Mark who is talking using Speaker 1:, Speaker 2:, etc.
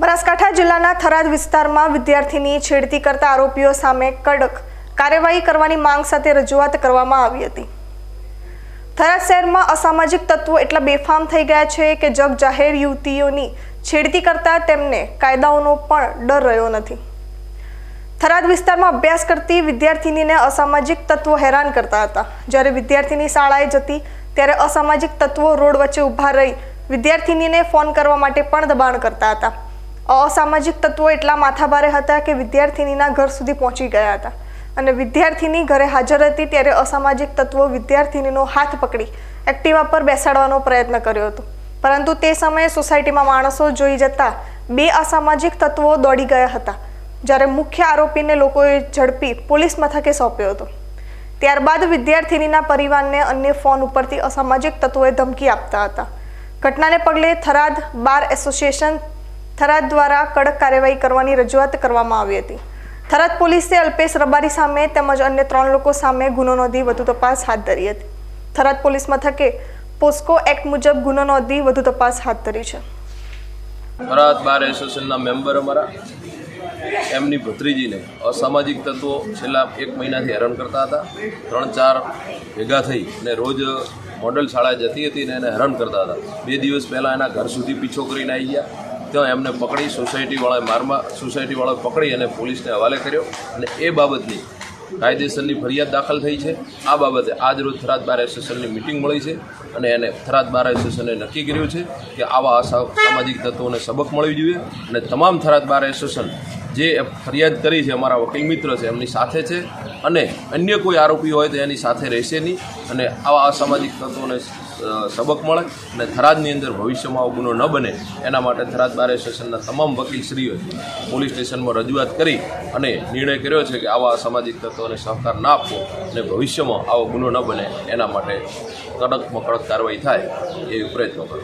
Speaker 1: બનાસકાંઠા જિલ્લાના થરાદ વિસ્તારમાં વિદ્યાર્થીની છેડતી કરતા આરોપીઓ સામે કડક કાર્યવાહી કરવાની માંગ સાથે રજૂઆત કરવામાં આવી હતી. થરાદ શહેરમાં અસામાજિક તત્વો એટલા બેફામ થઈ ગયા છે કે જગ જાહેર યુવતીઓની છેડતી કરતા તેમને કાયદાઓનો પણ ડર રહ્યો નથી. થરાદ વિસ્તારમાં અભ્યાસ કરતી વિદ્યાર્થીનીને અસામાજિક તત્વો હેરાન કરતા હતા. જ્યારે વિદ્યાર્થીની શાળાએ જતી ત્યારે અસામાજિક તત્વો રોડ વચ્ચે ઊભા રહી વિદ્યાર્થીનીને ફોન કરવા માટે પણ દબાણ કરતા હતા. અસામાજિક તત્વો એટલા માથાભારે હતા કે વિદ્યાર્થીનીના ઘર સુધી પહોંચી ગયા હતા. અને વિદ્યાર્થીની ઘરે હાજર હતી ત્યારે અસામાજિક તત્વો વિદ્યાર્થીનીનો હાથ પકડી એક્ટિવા પર બેસાડવાનો પ્રયત્ન કર્યો હતો. પરંતુ તે સમયે સોસાયટીમાં માણસો જોઈ જતા બે અસામાજિક તત્વો દોડી ગયા હતા, જ્યારે મુખ્ય આરોપીને લોકોએ ઝડપી પોલીસ મથકે સોંપ્યો હતો. ત્યારબાદ વિદ્યાર્થીનીના પરિવારને અન્ય ફોન ઉપરથી અસામાજિક તત્વોએ ધમકી આપતા હતા. ઘટનાને પગલે થરાદ બાર એસોસિએશન થરાદ દ્વારા કડક કાર્યવાહી કરવાની રજૂઆત કરવામાં આવી હતી. થરાદ પોલીસે અલ્પેશ રબારી સામે તેમજ અન્ય ત્રણ લોકો સામે ગુનો નોંધી વધુ તપાસ હાથ ધરી હતી. થરાદ પોલીસ મથકે પોસ્કો એક્ટ મુજબ ગુનો નોંધી વધુ તપાસ હાથ ધરી છે.
Speaker 2: થરાદ બાર એસોસિએશનના મેમ્બર અમારા, એમની ભત્રીજીને અસામાજિક તત્વો છેલ્લા એક મહિનાથી હેરાન કરતા હતા. ત્રણ ચાર ભેગા થઈ અને રોજ મોડલ શાળાએ જતી હતી ને એને હેરાન કરતા હતા. બે દિવસ પહેલાં એના ઘર સુધી પીછો કરીને આવી ગયા. ત્યાં એમને પકડી સોસાયટીવાળાએ મારમાં સોસાયટીવાળાએ પકડી અને પોલીસને હવાલે કર્યો અને એ બાબતની કાયદેસરની ફરિયાદ દાખલ થઈ છે. આ બાબતે આજરોજ થરાદ બાર એસોસિએશનની મિટિંગ મળી છે અને એને થરાદ બાર એસોસિએશને નક્કી કર્યું છે કે આવા અસા- સામાજિક તત્વોને સબક મળવી જોઈએ અને તમામ થરાદ બાર એસોસિએશન જે ફરિયાદ કરી છે, અમારા વકીલ મિત્ર છે, એમની સાથે છે અને અન્ય કોઈ આરોપી હોય તો એની સાથે રહેશે નહીં અને આવા અસામાજિક તત્વોને સબક મળે અને થરાદની અંદર ભવિષ્યમાં આવો ગુનો ન બને, એના માટે થરાદ બાર એસોસિએશનના તમામ વકીલશ્રીઓએ પોલીસ સ્ટેશનમાં રજૂઆત કરી અને નિર્ણય કર્યો છે કે આવા અસામાજિક તત્વોને સહકાર ના આપવો અને ભવિષ્યમાં આવો ગુનો ન બને, એના માટે કડકમાં કડક કાર્યવાહી થાય એવી પ્રયત્નો કરો.